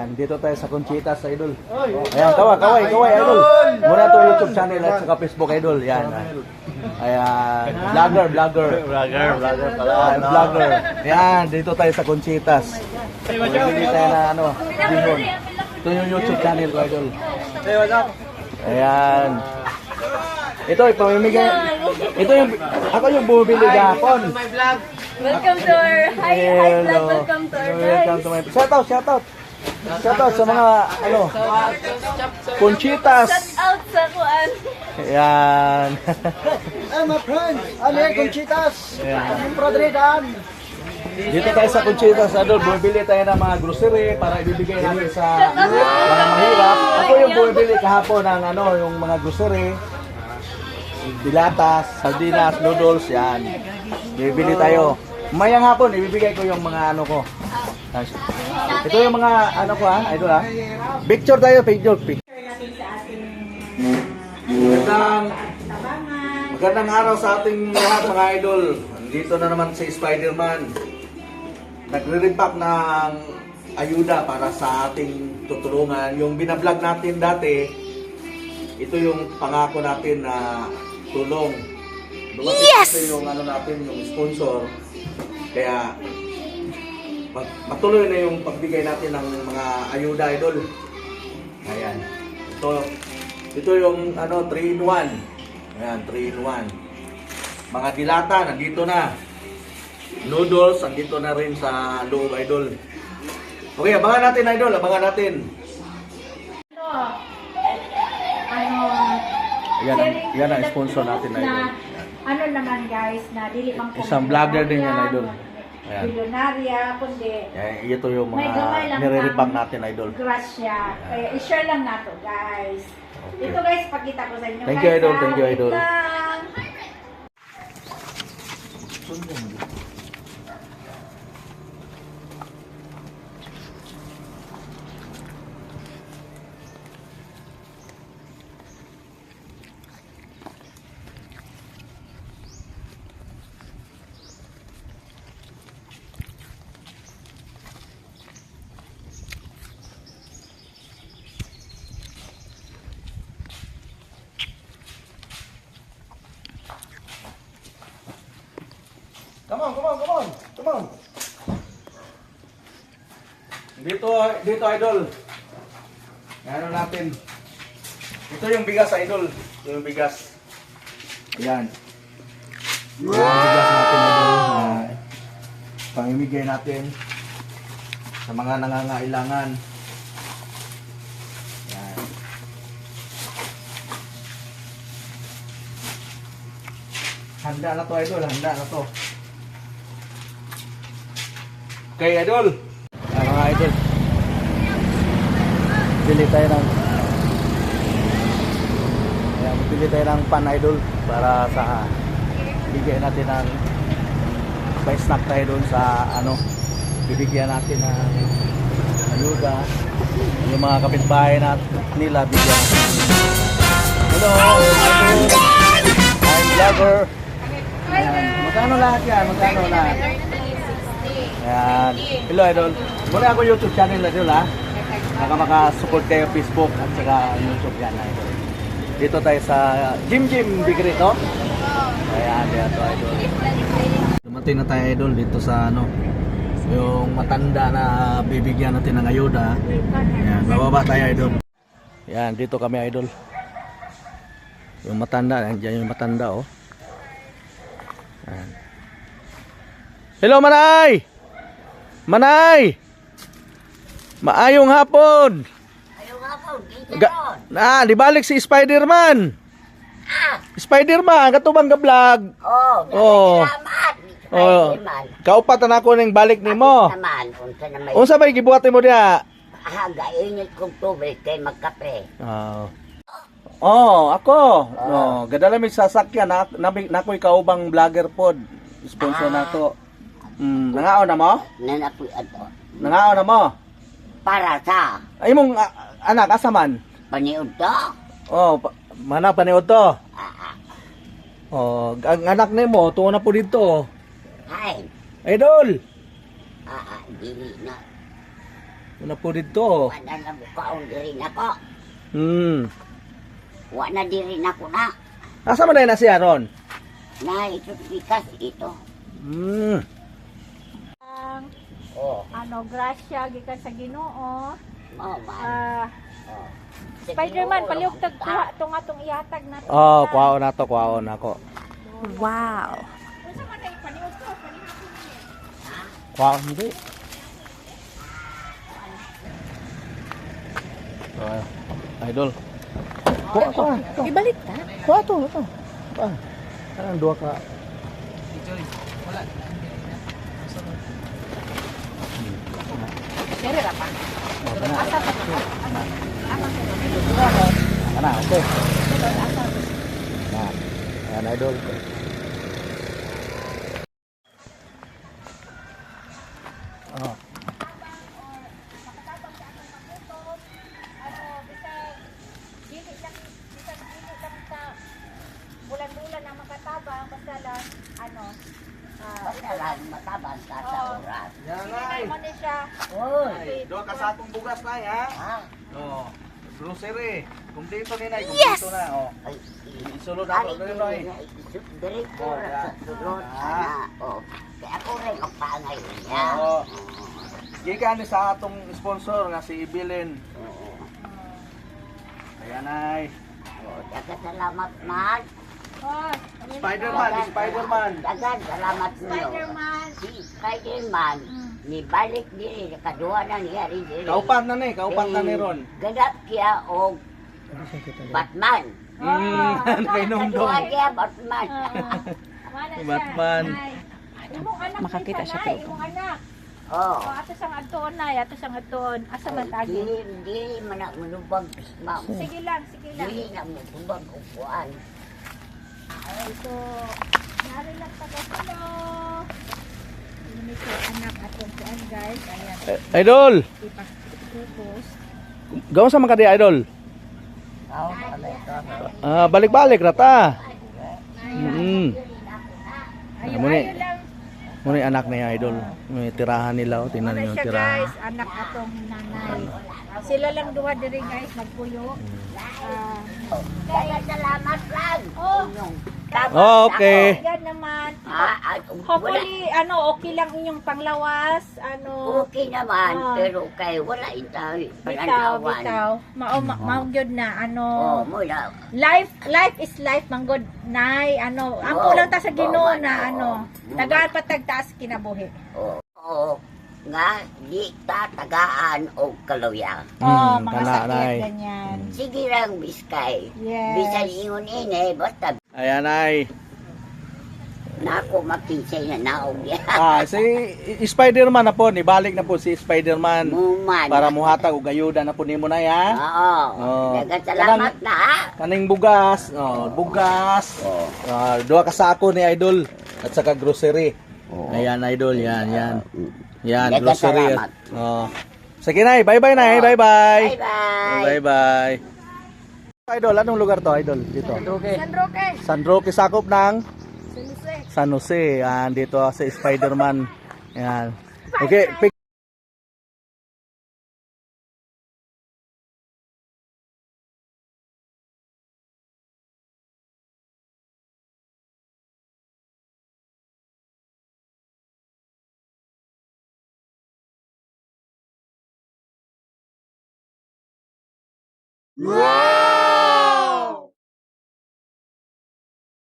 Ayan, dito tayo sa Conchitas, idol. Ayan, kaway, kaway, kaway, idol. Muna to YouTube channel at saka Facebook, idol. Yan. Ayan, vlogger, vlogger. Vlogger, vlogger pala. Ayan, vlogger. Yan, dito tayo sa Conchitas. Bibili tayo na ano, limon. Ito yung YouTube channel ko, idol. Ayan. Ito, ipamimigay. Ito yung, ako yung bumibili gahapon. Welcome to our hi, hi vlog. Welcome to our Welcome to my... Shout out, shout out. Shout out sa mga, ano, Conchitas. Shout out sa kuan. Ayan. Hey, my friends! Ano yan, Conchitas? Ayan. Yung Prodridan! Dito tayo sa Conchitas, Adol. Bumibili tayo ng mga grocery para ibibigay natin sa mga mahirap. Ako yung bumibili kahapon ng ano, yung mga grocery. Dilatas, sardinas, noodles, yan. Bibili tayo. Mayang hapon, ibibigay ko yung mga ano ko. Ito yung mga ano ko ha, idol ha. Picture tayo, picture. picture. Magandang, magandang araw sa ating lahat mga idol. Dito na naman si Spider-Man. Nagre-repack ng ayuda para sa ating tutulungan. Yung binablog natin dati, ito yung pangako natin na tulong. yes! Ito yung ano natin, yung sponsor. Kaya patuloy na yung pagbigay natin ng mga ayuda idol. Ayan. Ito, ito yung ano 3 in 1. Ayan, 3 in 1. Mga dilata nandito na. Noodles andito na rin sa loob idol. Okay, abangan natin idol, abangan natin. ano, Yan, yan ang sponsor natin na, idol. ano naman guys, na dili mang Isang vlogger din yan, idol. Ayan. Milyonarya, kundi Ayan, ito yung may gamay mga lang nire-repack kang natin idol. grasya. Kaya i-share lang nato guys. Okay. Ito guys, pakita ko sa inyo. Thank guys, you, idol. ah. Thank you, Wait idol. lang. Come on, come on, come on. Come on. Dito, dito idol. Ano natin? Ito yung bigas idol. Ito yung bigas. Ayan. Ito yung bigas natin idol. na pamimigay natin sa mga nangangailangan. Ayan. Handa na to idol, handa na to. Okay idol. Ah, mga idol. Bili tayo ng Ayan, bili tayo ng pan idol para sa bigyan natin ng may snack tayo doon sa ano bibigyan natin ng ayuda. Yung mga kapitbahay na nila bigyan natin. Hello idol. I'm vlogger. Ayan. magkano lahat yan? Magkano lahat Ayan. Hello, Idol. Muna ako YouTube channel, Idol, ha? Baka makasupport kayo Facebook at saka YouTube yan, Idol. Dito tayo sa Jim Jim Bakery, no? Ayan, dito, Idol. Dumating na tayo, Idol, dito sa, ano, yung matanda na bibigyan natin ng ayuda. Ayan, bababa tayo, Idol. Ayan, dito kami, Idol. Yung matanda, nandiyan yung matanda, oh. Ayan. Hello, Manay! Manay! Maayong hapon! Ayong hapon, Ga ah, di balik si Spider-Man. Spider-Man, katubang ga-vlog. Oh, Oh. salamat. Oh. man. Kaupatan ako ning balik nimo. Unsa na may gibuhat mo diha? haga init kong tubig kay magkape. Ah. Oh, ako. No, gadala mi sasakyan na nabi nakoy kaubang vlogger pod. Sponsor nato. Mm, nangaon na mo? Nanapoy ato. Nangaon na mo? Para sa Ay mong ah, anak asaman. paniud to. Oh, pa, mana paniod to. Ah, ah. Oh, ang anak nimo tuo na po dito. Hay. Idol. Ah, ah, dili na. Una po dito. Wala na bukaon diri na ko. Hmm. Wa na diri na ko na. Asa man na siya ron? Na ito bikas ito. Hmm. Oh, ano, grasya, gikan sa ginoo. oh man. Ah, Oh. Spider-Man, paliugtag kuha itong atong ihatag na. Oh, kwaon na to, kwaon ako. Wow. Kwaon hindi. Ah, idol. Kuha, kuha. Ibalik ta. Kuha to, ito. Kanang dua ka. Dere ra pa. Asa pa to? Kana, okay. Na, ayan, idol. Sakong bugas na, ha? Ha? Oh. Grocery. Kumpleto ni Nay, kumpleto na, oh. Ay, Isulod ako, dili, Noy. Oh, ya. sa sulod Ah. Oh. Kaya ako rin ang pangay niya. Oo. Gikan ni sa atong sponsor nga si Ibilin. Oo. Ayan ay. Oh, salamat man. Oh, Spider-Man, Spider-Man. Dagan salamat niyo. Spider-Man. Si Spider-Man. Ni balik diri kaduha na niya rin diri. Kaupat na ni, kaupat na ni Ron. Ganap kiya og Batman. Mm, kay Nongdong. Kaduha kiya Batman. Siya. Batman. Makakita siya, pero- imong anak. Oh. Oh, ato sang adtoon na, ato sang adtoon. Asa man tagi? Dili dili man na manubag ma'am. Sige lang, sige lang. Dili na mo kubag og kuan. Ito, nari lang taga silo. Ini ko anak atong kuan guys. Ayan, Eh, Idol, gawa sa mga kadi idol. Ah, balik-balik rata. Mm. Ayun, Muni. lang. Muna yung anak niya idol. May tirahan nila, oh. tingnan niyo tirahan. guys, anak atong nanay. Sila lang duha diri guys, magpuyo. Ah, Dagan salamat lang. Oh. Inyong Oh, okay. yan naman. Ah, at wala. Hopefully, ano, okay lang inyong panglawas. Ano, Okay naman, Ah. pero kay wala itaw. bitaw, bitaw. Mao, ma, mao gyud na, ano. Oh, mula. Life life is life manggod nay ano ang Oo. kulang ta sa Ginoo Oo, na oo. ano tagaan patagtaas kinabuhi Oh, oh, nga di ta tagaan o kaluya. oh Mm, mga kana, sakit nay. ganyan Sige lang biskay. Yes. Bisan ingon ini basta Ayan ay. nako mapinsay na naog ya. Ah, si Spider-Man na po, ibalik na po si Spider-Man. Muman. Para muhatag og ayuda na po nimo na ya. Oo. Oo. Dagan salamat na ha. Kaning bugas, oh, bugas. Oo. Ah, duha ka sako ni idol at saka grocery. Oo. Ayan idol, yan, yan. Yan, Dagan grocery. Oh. Sige na, bye-bye na, Oo. bye-bye. Bye-bye. Bye-bye. Idol, anong lugar to, idol? Dito. San Roque San Roque sakop ng San Jose San Jose. Yan, dito sa Spider-Man. Yan. Okay, pic- Wow!